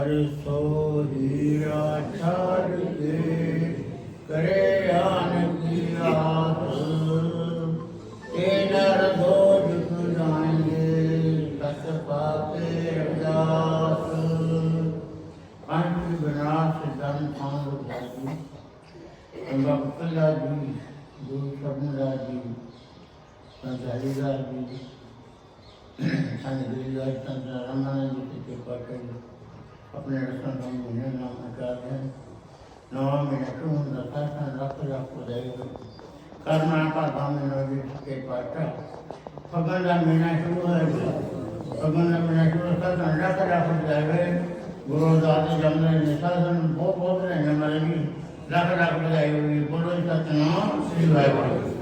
हर्षो हीरा छाड़ के करे आन की ते नर दो झुक जाएँगे कस पाते अरदास अंश विनाश धन पांग भागी बक्तला जी गुरु शर्मला जी संत हरिदास जी संत गिरिराज संत रामानंद जी की कृपा करिए अपने रक्षा नाम मुझे नाम आचार्य है। नाम में रखूँ रखा था? रख रख को देंगे करना का धाम नवी के पाटा फगन का महीना शुरू है? फगन का महीना शुरू था ठंडा करा फट जाएगा गुरु दादी जमने निशासन बहुत बहुत रहेंगे मरेगी रख रख जाएगी बोलो इसका नाम श्री भाई